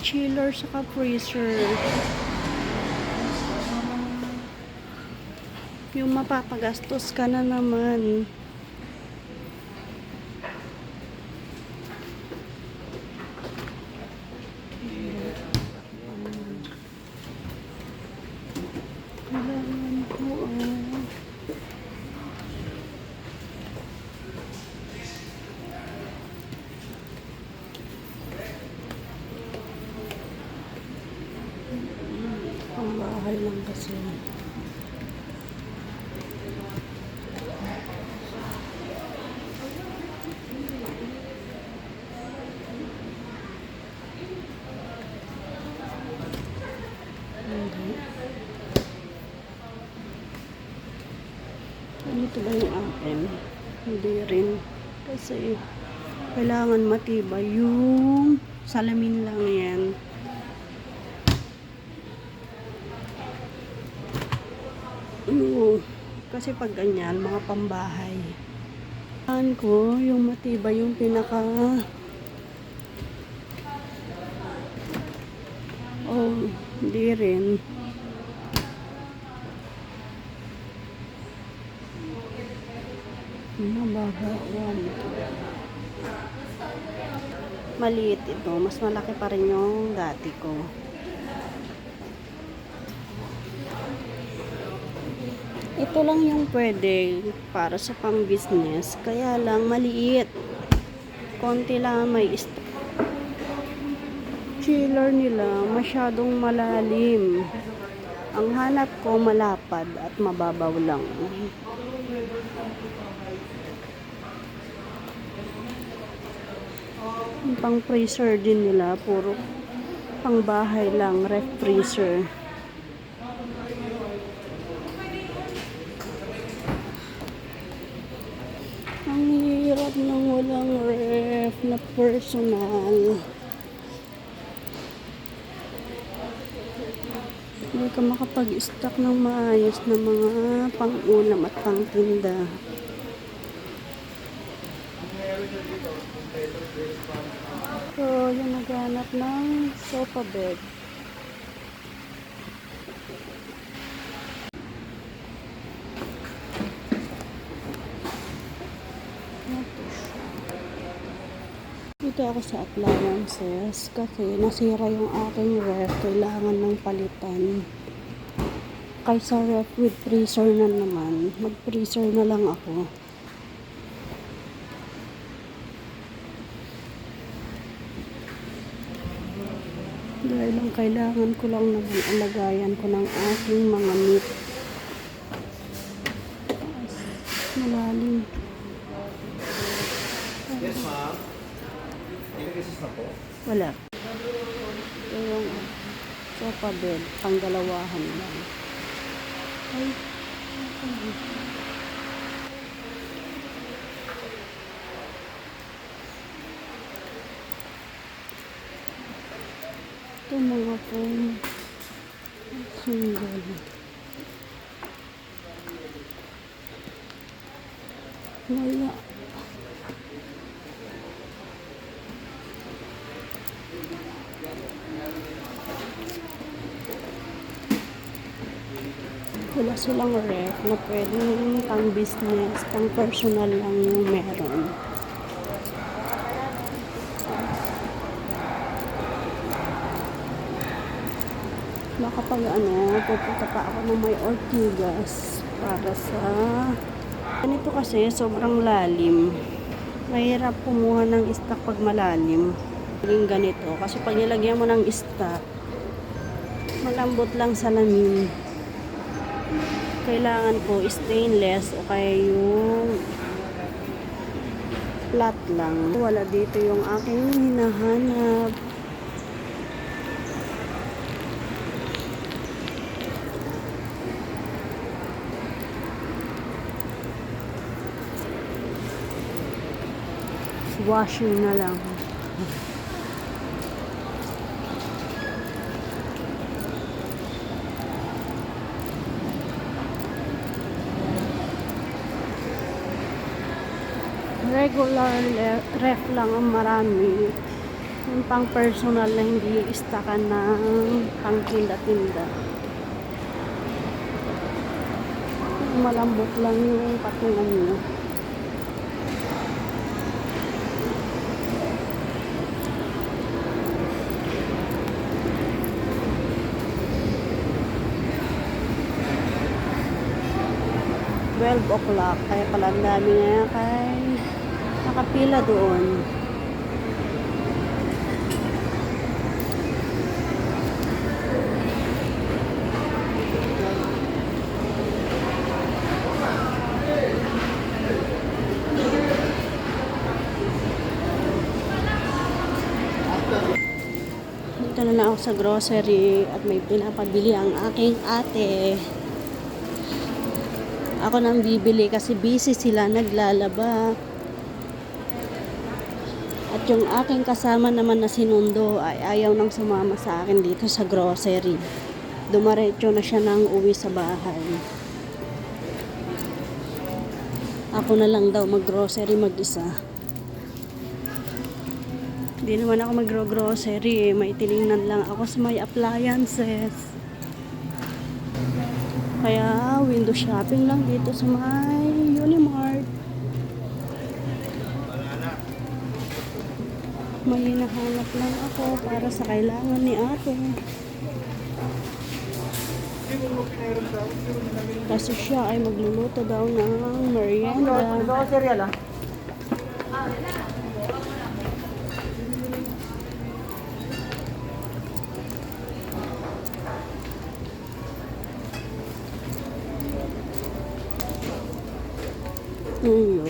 chiller sa freezer. Yung mapapagastos ka na naman. Kailangan ko ah. Ang lang kasi. Ganito ba yung akin? Hindi rin. Kasi kailangan matibay yung salamin lang yan. Kasi pag ganyan, mga pambahay. Kailangan ko yung matibay yung pinaka Oh, hindi rin. Mababa. Maliit ito. Mas malaki pa rin yung dati ko. Ito lang yung pwede para sa pang business. Kaya lang maliit. Konti lang may chiller nila masyadong malalim. Ang hanap ko malapad at mababaw lang. Pang freezer din nila puro pang bahay lang ref freezer. Ang hirap ng walang ref na personal. Hindi ka makapag-stock ng maayos na mga pang-ulam at pang-tinda. So, yung naghanap ng sofa bed. Ito siya. Dito ako sa appliances kasi nasira yung aking ref. Kailangan ng palitan. Kaysa ref with freezer na naman, mag-freezer na lang ako. Dahil ang kailangan ko lang naman alagayan ko ng aking mga meat. Na po? Wala. Ito yung sofa bed, pangdalawahan lang. Ay, ito mga phone. Single. Wala. Wala silang ref na pwedeng pang business, pang personal lang yung meron. Baka pag ano, pupunta pa ako ng may Ortigas para sa... Ganito kasi, sobrang lalim. Mahirap kumuha ng stock pag malalim. Yung ganito. Kasi pag nilagyan mo ng stock, malambot lang sa lamin kailangan ko stainless o kaya yung flat lang. Wala dito yung aking hinahanap. Washing na lang. Regular ref lang ang marami Yung pang personal na hindi istakan ng pang tinda-tinda. Malambot lang yung patungan niya. Twelve o'clock. Kaya pala ang dami na kay nakapila doon. Dito na lang ako sa grocery at may pinapabili ang aking ate. Ako nang bibili kasi busy sila naglalaba. At yung aking kasama naman na sinundo ay ayaw nang sumama sa akin dito sa grocery. Dumaretso na siya nang uwi sa bahay. Ako na lang daw mag-grocery mag-isa. Hindi naman ako mag-grocery eh. May tinignan lang ako sa may appliances. Kaya window shopping lang dito sa may May hinahanap lang ako para sa kailangan ni ate. Kasi siya ay magluluto daw ng merienda. Ito cereal ah. Hmm.